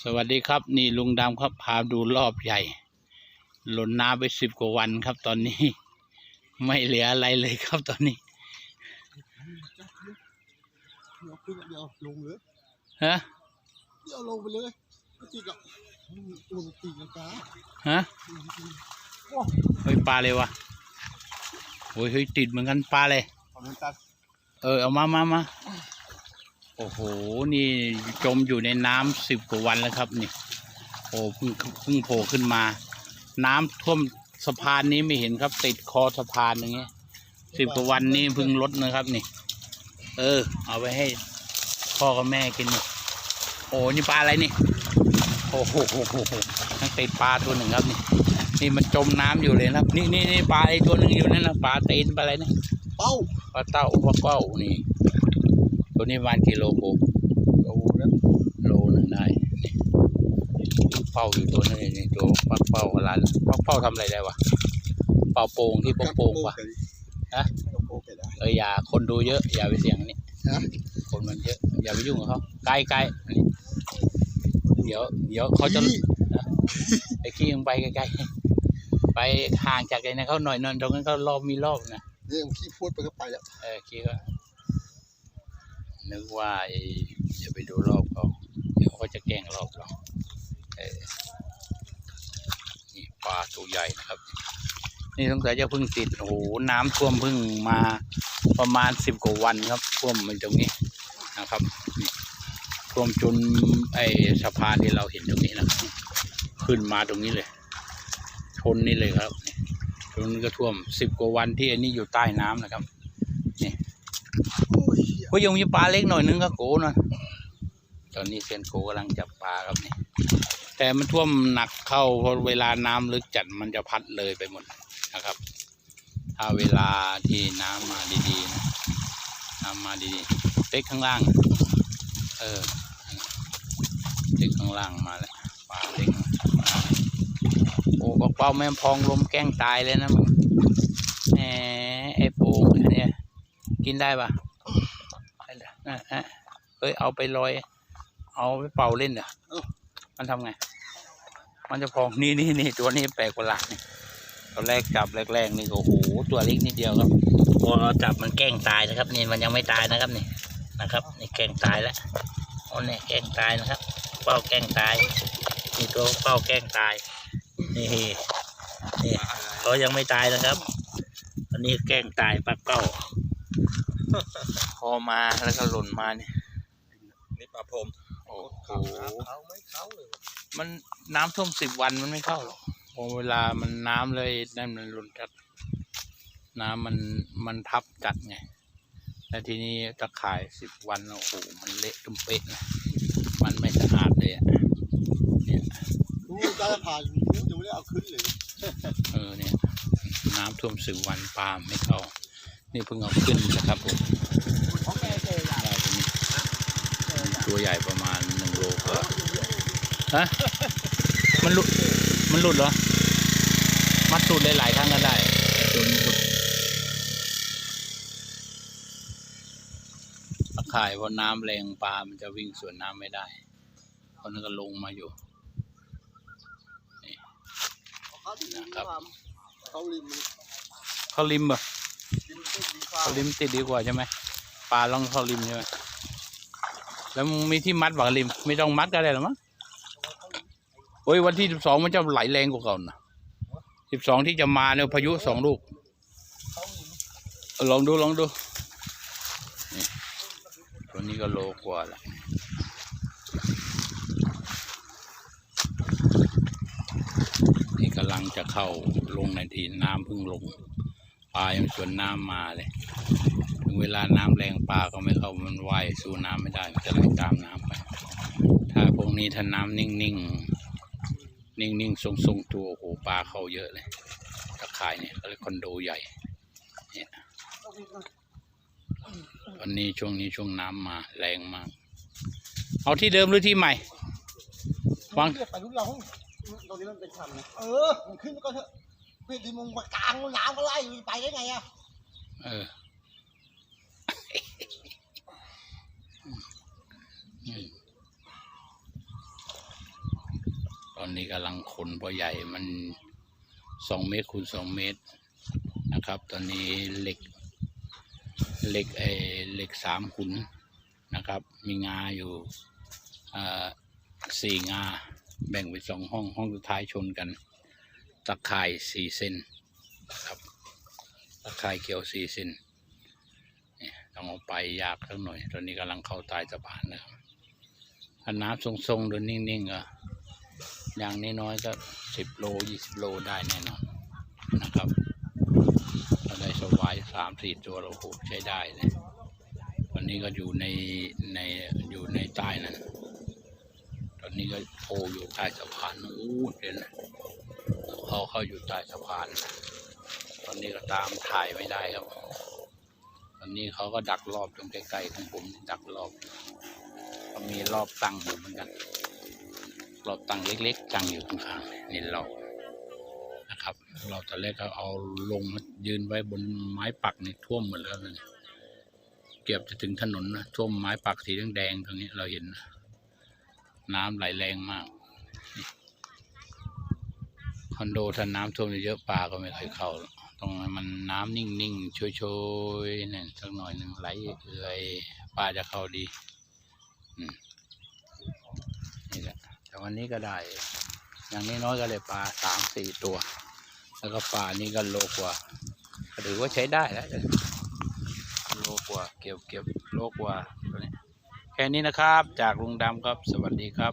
สวัสดีครับ นี่ลุงดำครับพาดูรอบใหญ่ หล่นน้ำไปสิบกว่าวันครับตอนนี้ ไม่เหลืออะไรเลยครับตอนนี้เดี๋ยวขึ้นเดี๋ยวลงเลยฮะเดี๋ยวลงไปเลยไม่จริงอะลงตีลังกาฮะเฮ้ยปลาเลยวะโอ้ยเฮ้ยติดเหมือนกันปลาเลยขอบคุณตัดเออเอามามามา โอ้โห นี่จมอยู่ในน้ำสิบกว่าวันแล้วครับนี่ โอ้เพิ่งเพิ่งโผล่ขึ้นมา น้ำท่วมสะพานนี้ไม่เห็นครับ ติดคอสะพานอย่างเงี้ยสิบกว่าวันนี้เพิ่งลดนะครับนี่ เออ เอาไปให้พ่อกับแม่กินนี่โอ้นี่ปลาอะไรนี่โอ้โหโอ้โหโอ้โหทั้งติดปลาตัวหนึ่งครับนี่ นี่มันจมน้ำอยู่เลยนะครับ นี่นี่นี่ปลาไอ้ตัวหนึงอยู่นั่นนะปลาตีนปลาอะไรนะเป้าปลาเต้าปลาเป้านี่ ตัวนี้ประมาณกิโลโกโอ้นะโลหนึ่งได้นี่เป้าอยู่ตัวนึงนี่ตัวปลาเป้าอะไรปลาเป้าทำอะไรได้วะเป่าโป่งที่โป่งโป่งๆวะฮะโป่งไปได้เอออย่าคนดูเยอะ อย่าไปเสี่ยงอันนี้ฮะคนมันเยอะ อย่าไปยุ่งกับเขาใกล้ใกล้อันนี้เดี๋ยว เดี๋ยวเขาจะพี่ไปขี้ลงไปใกล้ๆไปห่างจากไอ้นั้นเขาหน่อยหนึงตรงนั้นเขารอบมีรอบนะเนี่ยผมขี้พูดไปก็ไปแล้วเออคิดว่า นึกว่าไอ้อย่าไปดูรอบเขาเดี๋ยวเขาจะแกล้งรอบเราเออนี่ปลาตัวใหญ่นะครับ นี่สงสัยจะเพิ่งติดโอ้โหน้ำท่วมเพิ่งมาประมาณสิบกว่าวันครับท่วมมาตรงนี้นะครับท่วมจนไอ้สะพานที่เราเห็นตรงนี้นะขึ้นมาตรงนี้เลยชนนี่เลยครับนี่ตรงนี้ก็ท่วมสิบกว่าวันที่อันนี้อยู่ใต้น้ำนะครับโอ้ย ก็ยังมีปลาเล็กหน่อยนึงก็โกนะตอนนี้เซียนโกกำลังจับปลาครับนี่แต่มันท่วมหนักเข้าเพราะเวลาน้ำลึกจัดมันจะพัดเลยไปหมดนะครับ ถ้าเวลาที่น้ำมาดีๆนะน้ำมาดีๆเต็กข้างล่าง เออเต็กข้างล่างมาแล้วปลาเล็กโอ้บอกเป้าแม่พองลมแกล้งตายเลยนะมึงแหมไอ้โป่งอันเนี่ย กินได้ปะนะฮะเฮ้ยเอาไปลอย เอาไปเป่าเล่นเหรอมันทำไง มันจะพองนี่นี่นี่ตัวนี้แปลกประหลาดนี่ตอนแรกจับแรกๆนี่ก็โอ้โหตัวเล็กนิดเดียวครับพอเราจับมันแกล้งตายนะครับ นี่มันยังไม่ตายนะครับนี่นะครับนี่แกล้งตายแล้วโอ้เนี่ยแกล้งตายนะครับ เป้าแกล้งตายนี่ตัวเป้าแกล้งตายนี่นี่เขายังไม่ตายนะครับอันนี้แกล้งตายปักเป้า พอมาแล้วก็หล่นมาเนี่ยนี่ปลาพรมโอ้โหเขาไม่เขาเลยมันน้ำท่วมสิบวันมันไม่เข้าหรอกพอเวลามันน้ำเลยนั่นมันหล่นจัด น้ำมันมันทับจัดไงแล้วทีนี้ตะข่ายสิบวันโอ้โหมันเละตุ้มเป๊ะนะมันไม่สะอาดเลยอะเนี่ยรู้การผ่านยังไม่ได้เอาขึ้นเลยเออเนี่ย น้ำท่วมสิบวันปลาไม่เข้า นี่เพิ่งเอาขึ้นนะครับผมของแกเจอได้ตัวนี้ตัวใหญ่ประมาณหนึ่งโลกว่าฮะมันหลุดมันหลุดเหรอ มัดสูดหลายๆครั้งก็ได้ตัวนี้หลุดตะข่ายพอน้ำแรงปลา มันจะวิ่งสวนน้ำไม่ได้เพราะนั้นก็ลงมาอยู่เขาดีครับเขาริมเขาริมเหรอ ริมต้นดีฟ้าเขาริมติดดีกว่าใช่ไหมปลาลองเขาริมใช่ไหมแล้วมีที่มัดบักริม ไม่ต้องมัดก็ได้หรอมั้งโอ้ยวันที่สิบสองมันจะไหลแรงกว่าเก่านะสิบสองที่จะมาเนี่ยพายุสองลูกลองดูลองดูนี่ตัวนี้ก็โลกว่าละนี่กำลังจะเข้าลงในทีน้ำเพิ่งลง ปลายังสวนน้ำมาเลยถึงเวลาน้ำแรงปลาก็ไม่เข้ามันว่ายสู้น้ำไม่ได้มันจะไหลตามน้ำไป ถ้าพวกนี้ถ้าน้ำนิ่งๆ นิ่งๆ ทรงๆ ตัวโอ้โหปลาเข้าเยอะเลยตะข่ายเนี่ยเขาเรียกคอนโดใหญ่เนี่ยตอนนี้ช่วงนี้ช่วงน้ำมาแรงมาก เอาที่เดิมหรือที่ใหม่ วางไปรุ่นเราตรงนี้มันเป็นชันนะเออมันขึ้นก็เถอะ พื่อนที่มึงมากลางน้ำก็ไล่ไปได้ไงอะเอออืมอนนี้กำลังขนพอใหญ่มันสองเมตรคูณสองเมตรนะครับ ตอนนี้เหล็กเหล็กเออเหล็กสามขุนนะครับ มีงาอยู่อ่าสี่งา แบ่งเป็นสองห้องห้องสุดท้ายชนกัน ตะข่ายสี่เซนครับตะข่ายเกี่ยวสี่เซนเนี่ยต้องเอาไปยากสักหน่อย ตอนนี้กำลังเข้าใต้สะพานนะครับถ้าน้ำทรงๆเดินนิ่งๆก็อย่างน้อยๆก็สิบโลยี่สิบโลได้แน่นอนนะครับเราได้สวายสามสี่ตัวเราโหใช้ได้เลยวันนี้ก็อยู่ในในอยู่ในใต้นั้นตอนนี้ก็โผล่อยู่ใต้สะพานนู้เห็นไห เขาเข้าอยู่ใต้สะพาน ตอนนี้ก็ตามถ่ายไม่ได้ครับ ตอนนี้เขาก็ดักรอบตรงใกล้ๆของผมดักรอบ ก็มีรอบตั้งอยู่เหมือนกัน รอบตั้งเล็กๆ ตั้งอยู่ข้างๆนี่รอบนะครับ เรอบตอนแรกก็เอาลงยืนไว้บนไม้ปักนี่ท่วมหมดแล้วนะเกือบจะถึงถนนนะท่วมไม้ปักสีแดงๆตรงนี้เราเห็นนะน้ำไหลแรงมาก อนโดถ้าน้ำท่วมเยอะๆปลาก็ไม่เคยเข้าหรอกตรงนั้มันน้ำนิ่งๆโชยๆเนี่ยสักหน่อยหนึ่งไหลเอื่อยปลาจะเข้าดีอืมนี่แหละแต่วันนี้ก็ได้ อย่างนี้น้อยก็เลยปลาสามสี่ตัว แล้วก็ปลานี่ก็โลกว่าก็ถือว่าใช้ได้แล้วโลกว่าเก็บเก็บโลกว่าตัวนี้แค่นี้นะครับ จากลุงดำครับ สวัสดีครับ